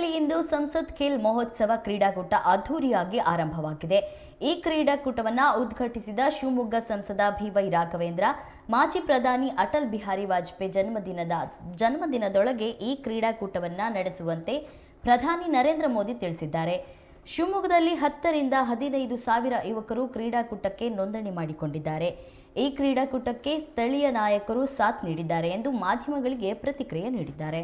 ಶಿವಮೊಗ್ಗದಲ್ಲಿ ಇಂದು ಸಂಸತ್ ಖೇಲ್ ಮಹೋತ್ಸವ ಕ್ರೀಡಾಕೂಟ ಅದ್ದೂರಿಯಾಗಿ ಆರಂಭವಾಗಿದೆ. ಈ ಕ್ರೀಡಾಕೂಟವನ್ನು ಉದ್ಘಾಟಿಸಿದ ಶಿವಮೊಗ್ಗ ಸಂಸದ ಬಿವೈ ರಾಘವೇಂದ್ರ, ಮಾಜಿ ಪ್ರಧಾನಿ ಅಟಲ್ ಬಿಹಾರಿ ವಾಜಪೇಯಿ ಜನ್ಮದಿನದ, ಜನ್ಮದಿನದೊಳಗೆ ಈ ಕ್ರೀಡಾಕೂಟವನ್ನು ನಡೆಸುವಂತೆ ಪ್ರಧಾನಿ ನರೇಂದ್ರ ಮೋದಿ ತಿಳಿಸಿದ್ದಾರೆ. ಶಿವಮೊಗ್ಗದಲ್ಲಿ ಹತ್ತರಿಂದ ಹದಿನೈದು ಸಾವಿರ ಯುವಕರು ಕ್ರೀಡಾಕೂಟಕ್ಕೆ ನೋಂದಣಿ ಮಾಡಿಕೊಂಡಿದ್ದಾರೆ. ಈ ಕ್ರೀಡಾಕೂಟಕ್ಕೆ ಸ್ಥಳೀಯ ನಾಯಕರು ಸಾಥ್ ನೀಡಿದ್ದಾರೆ ಎಂದು ಮಾಧ್ಯಮಗಳಿಗೆ ಪ್ರತಿಕ್ರಿಯೆ ನೀಡಿದ್ದಾರೆ.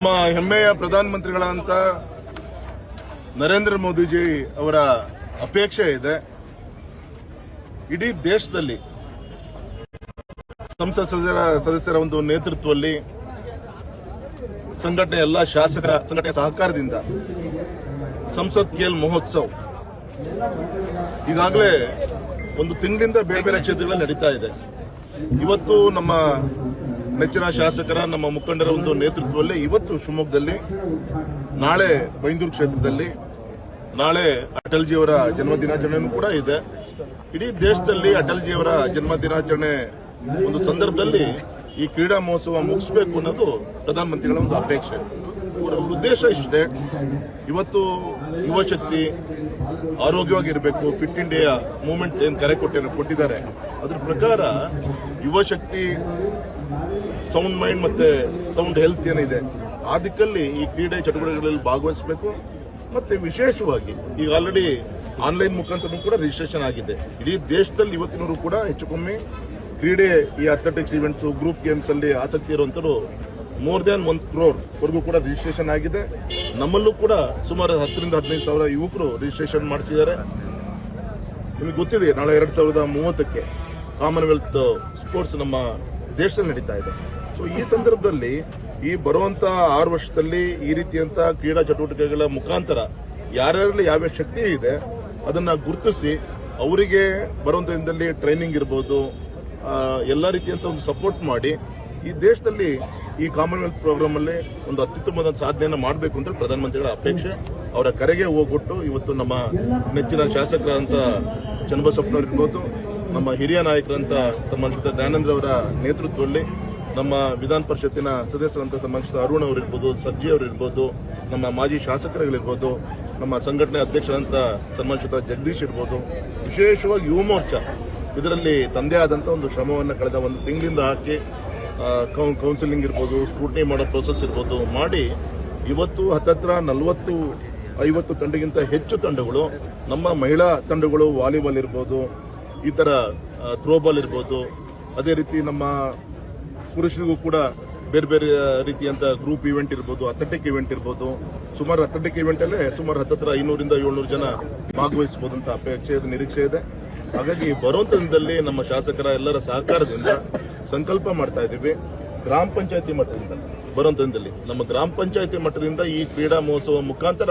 ನಮ್ಮ ಹೆಮ್ಮೆಯ ಪ್ರಧಾನಮಂತ್ರಿಗಳಂತ ನರೇಂದ್ರ ಮೋದಿಜಿ ಅವರ ಅಪೇಕ್ಷೆ ಇದೆ. ಇಡೀ ದೇಶದಲ್ಲಿ ಸಂಸತ್ ಸದಸ್ಯರ ಸದಸ್ಯರ ಒಂದು ನೇತೃತ್ವದಲ್ಲಿ ಸಂಘಟನೆ ಎಲ್ಲ ಶಾಸಕರ ಸಂಘಟನೆ ಸಹಕಾರದಿಂದ ಸಂಸತ್ ಖೇಲ್ ಮಹೋತ್ಸವ ಈಗಾಗಲೇ ಒಂದು ತಿಂಗಳಿಂದ ಬೇರೆ ಬೇರೆ ಕ್ಷೇತ್ರಗಳಲ್ಲಿ ನಡೀತಾ ಇದೆ. ಇವತ್ತು ನಮ್ಮ ನೆಚ್ಚಿನ ಶಾಸಕರ, ನಮ್ಮ ಮುಖಂಡರ ಒಂದು ನೇತೃತ್ವದಲ್ಲಿ ಇವತ್ತು ಶಿವಮೊಗ್ಗದಲ್ಲಿ, ನಾಳೆ ಬೈಂದೂರು ಕ್ಷೇತ್ರದಲ್ಲಿ, ನಾಳೆ ಅಟಲ್ಜಿಯವರ ಜನ್ಮ ದಿನಾಚರಣೆಯೂ ಕೂಡ ಇದೆ. ಇಡೀ ದೇಶದಲ್ಲಿ ಅಟಲ್ಜಿಯವರ ಜನ್ಮ ದಿನಾಚರಣೆ ಒಂದು ಸಂದರ್ಭದಲ್ಲಿ ಈ ಕ್ರೀಡಾ ಮಹೋತ್ಸವ ಮುಗಿಸ್ಬೇಕು ಅನ್ನೋದು ಪ್ರಧಾನಮಂತ್ರಿಗಳ ಒಂದು ಅಪೇಕ್ಷೆ. ಅವರ ಉದ್ದೇಶ ಇಷ್ಟೇ. ಇವತ್ತು ಯುವ ಶಕ್ತಿ ಆರೋಗ್ಯವಾಗಿರಬೇಕು ಫಿಟ್ ಇಂಡಿಯಾ ಮೂವ್ಮೆಂಟ್ ಏನು ಕರೆ ಕೊಟ್ಟೇನೋ ಕೊಟ್ಟಿದ್ದಾರೆ. ಅದ್ರ ಪ್ರಕಾರ ಯುವಶಕ್ತಿ ಸೌಂಡ್ ಮೈಂಡ್ ಮತ್ತೆ ಸೌಂಡ್ ಹೆಲ್ತ್ ಏನಿದೆ, ಆ ದಿಕ್ಕಲ್ಲಿ ಈ ಕ್ರೀಡೆ ಚಟುವಟಿಕೆಗಳಲ್ಲಿ ಭಾಗವಹಿಸಬೇಕು. ಮತ್ತೆ ವಿಶೇಷವಾಗಿ ಈಗ ಆಲ್ರೆಡಿ ಆನ್ಲೈನ್ ಮುಖಾಂತರ ಕೂಡ ರಿಜಿಸ್ಟ್ರೇಷನ್ ಆಗಿದೆ. ಇಡೀ ದೇಶದಲ್ಲಿ ಇವತ್ತಿನವರು ಕೂಡ ಹೆಚ್ಚು ಕಮ್ಮಿ ಕ್ರೀಡೆ ಈ ಅಥ್ಲೆಟಿಕ್ಸ್ ಇವೆಂಟ್ಸ್ ಗ್ರೂಪ್ ಗೇಮ್ಸ್ ಅಲ್ಲಿ ಆಸಕ್ತಿ ಇರುವಂತರು ಮೋರ್ ದ್ಯಾನ್ ಒನ್ ಕ್ರೋರ್ ವರೆಗೂ ಕೂಡ ರಿಜಿಸ್ಟ್ರೇಷನ್ ಆಗಿದೆ. ನಮ್ಮಲ್ಲೂ ಕೂಡ ಸುಮಾರು ಹತ್ತರಿಂದ ಹದಿನೈದು ಸಾವಿರ ಯುವಕರು ರಿಜಿಸ್ಟ್ರೇಷನ್ ಮಾಡಿಸಿದ್ದಾರೆ. ನಿಮಗೆ ಗೊತ್ತಿದೆ, ನಾಳೆ ಎರಡು ಸಾವಿರದ ಮೂವತ್ತಕ್ಕೆ ಕಾಮನ್ವೆಲ್ತ್ ಸ್ಪೋರ್ಟ್ಸ್ ನಮ್ಮ ದೇಶದಲ್ಲಿ ನಡೀತಾ ಇದೆ. ಸೊ ಈ ಸಂದರ್ಭದಲ್ಲಿ ಈ ಬರುವಂತ ಆರು ವರ್ಷದಲ್ಲಿ ಈ ರೀತಿಯಂತ ಕ್ರೀಡಾ ಚಟುವಟಿಕೆಗಳ ಮುಖಾಂತರ ಯಾರ್ಯಾರಲ್ಲಿ ಯಾವ್ಯಾವ ಶಕ್ತಿ ಇದೆ ಅದನ್ನ ಗುರುತಿಸಿ ಅವರಿಗೆ ಬರುವಂತ ದಿನದಲ್ಲಿ ಟ್ರೈನಿಂಗ್ ಇರ್ಬೋದು ಎಲ್ಲ ರೀತಿಯಂತ ಒಂದು ಸಪೋರ್ಟ್ ಮಾಡಿ ಈ ದೇಶದಲ್ಲಿ ಈ ಕಾಮನ್ವೆಲ್ತ್ ಪ್ರೋಗ್ರಾಮ್ ಅಲ್ಲಿ ಒಂದು ಅತ್ಯುತ್ತಮವಾದ ಸಾಧನೆಯನ್ನು ಮಾಡಬೇಕು ಅಂತ ಪ್ರಧಾನಮಂತ್ರಿಗಳ ಅಪೇಕ್ಷೆ. ಅವರ ಕರೆಗೆ ಹೋಗ್ಬಿಟ್ಟು ಇವತ್ತು ನಮ್ಮ ನೆಚ್ಚಿನ ಶಾಸಕರಂತ ಚನ್ನಬಸಪ್ಪನವ್ರು ಇರ್ಬೋದು ನಮ್ಮ ಹಿರಿಯ ನಾಯಕರಂತ ಸಂಬಂಧಿಸಿದ ಜ್ಞಾನೇಂದ್ರ ಅವರ ನೇತೃತ್ವದಲ್ಲಿ ನಮ್ಮ ವಿಧಾನ ಪರಿಷತ್ತಿನ ಸದಸ್ಯರಂತ ಸಂಬಂಧಿಸಿದ ಅರುಣ್ ಅವರಿರ್ಬೋದು ಸಜ್ಜಿ ಸರ್ಜಿ ಅವರು ಇರ್ಬೋದು ನಮ್ಮ ಮಾಜಿ ಶಾಸಕರುಗಳಿರ್ಬೋದು, ನಮ್ಮ ಸಂಘಟನೆ ಅಧ್ಯಕ್ಷರಂತ ಸಂಬಂಧಿಸಿದ ಜಗದೀಶ್ ಇರ್ಬೋದು. ವಿಶೇಷವಾಗಿ ಯುವ ಮೋರ್ಚಾ, ಇದರಲ್ಲಿ ತಂದೆ ಆದಂತ ಒಂದು ಶ್ರಮವನ್ನು ಕಳೆದ ಒಂದು ತಿಂಗಳಿಂದ ಹಾಕಿ ಕೌನ್ಸಿಲಿಂಗ್ ಇರ್ಬೋದು ಸ್ಕ್ರೂಟ್ನಿ ಮಾಡೋ ಪ್ರೋಸೆಸ್ ಇರ್ಬೋದು ಮಾಡಿ ಇವತ್ತು ಹತ್ತತ್ರ ನಲವತ್ತು, ಐವತ್ತು ತಂಡಗಿಂತ ಹೆಚ್ಚು ತಂಡಗಳು, ನಮ್ಮ ಮಹಿಳಾ ತಂಡಗಳು ವಾಲಿಬಾಲ್ ಇರ್ಬೋದು, ಈ ಥರ ಥ್ರೋಬಾಲ್ ಇರ್ಬೋದು, ಅದೇ ರೀತಿ ನಮ್ಮ ಪುರುಷರಿಗೂ ಕೂಡ ಬೇರೆ ಬೇರೆ ರೀತಿಯಂಥ ಗ್ರೂಪ್ ಇವೆಂಟ್ ಇರ್ಬೋದು, ಅಥ್ಲೆಟಿಕ್ ಇವೆಂಟ್ ಇರ್ಬೋದು, ಸುಮಾರು ಅಥ್ಲೆಟಿಕ್ ಇವೆಂಟಲ್ಲೇ ಸುಮಾರು ಹತ್ತತ್ರ ಐನೂರಿಂದ ಏಳ್ನೂರು ಜನ ಭಾಗವಹಿಸ್ಬೋದಂತ ಅಪೇಕ್ಷೆ ಇದೆ ನಿರೀಕ್ಷೆ ಇದೆ. ಹಾಗಾಗಿ ಬರೋ ದಿನದಲ್ಲಿ ನಮ್ಮ ಶಾಸಕರ ಎಲ್ಲರ ಸಹಕಾರದಿಂದ ಸಂಕಲ್ಪ ಮಾಡ್ತಾ ಇದ್ದೀವಿ. ಗ್ರಾಮ ಪಂಚಾಯತಿ ಮಟ್ಟದಿಂದ ಬರುವಂತ ದಿನದಲ್ಲಿ ನಮ್ಮ ಗ್ರಾಮ ಪಂಚಾಯತಿ ಮಟ್ಟದಿಂದ ಈ ಕ್ರೀಡಾ ಮಹೋತ್ಸವ ಮುಖಾಂತರ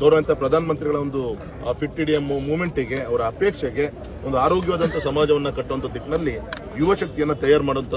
ಗೌರವಂತ ಪ್ರಧಾನಮಂತ್ರಿಗಳ ಒಂದು ಫಿಟ್ ಇಂಡಿಯಾ ಮೂವ್ಮೆಂಟಿಗೆ, ಅವರ ಅಪೇಕ್ಷೆಗೆ ಒಂದು ಆರೋಗ್ಯವಾದಂತ ಸಮಾಜವನ್ನು ಕಟ್ಟುವಂತ ದಿಕ್ಕಿನಲ್ಲಿ ಯುವ ಶಕ್ತಿಯನ್ನ ತಯಾರು ಮಾಡುವಂತ